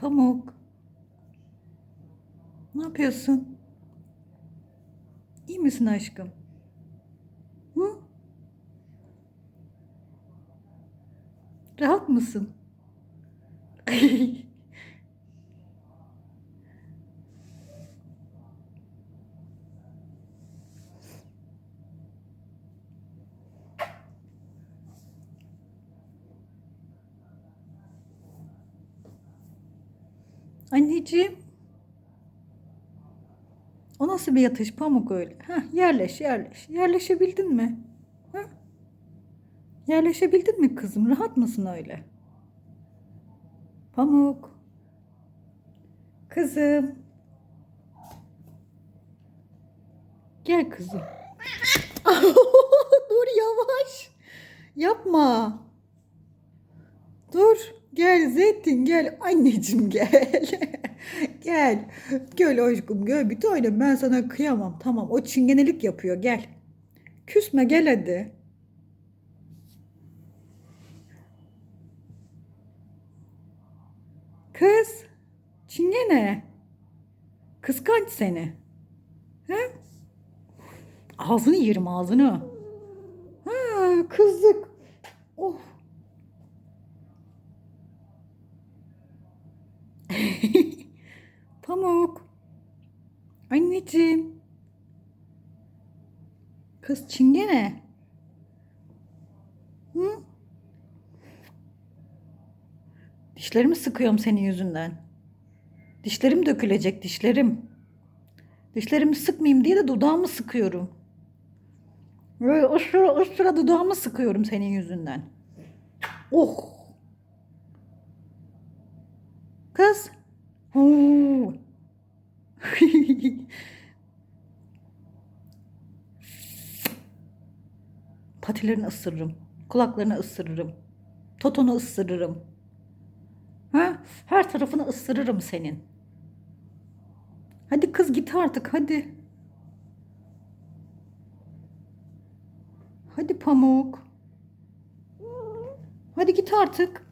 Pamuk. Ne yapıyorsun? İyi misin aşkım? Hı? Rahat mısın? Anneciğim. O nasıl bir yatış pamuk öyle? Heh, yerleş yerleş. Yerleşebildin mi? Heh? Yerleşebildin mi kızım? Rahat mısın öyle? Pamuk. Kızım. Gel kızım. Dur yavaş. Yapma. Dur. Gel Zeytin gel. Anneciğim gel. gel. Gel aşkım gel bir tane ben sana kıyamam. Tamam o çingenelik yapıyor gel. Küsme gel hadi. Kız. Çingene. Kıskanç seni. He? Ağzını yerim ağzını. Ha, kızdık. Oh. Pamuk. Anneciğim. Kız çingene. Hı? Dişlerimi sıkıyorum senin yüzünden. Dişlerim dökülecek dişlerim. Dişlerimi sıkmayayım diye de dudağımı sıkıyorum. Böyle ısıra ısıra dudağımı sıkıyorum senin yüzünden. Oh. Kız. Patilerini ısırırım. Kulaklarını ısırırım. Totonu ısırırım. Ha? Her tarafını ısırırım senin. Hadi kız git artık hadi. Hadi pamuk. Hadi git artık.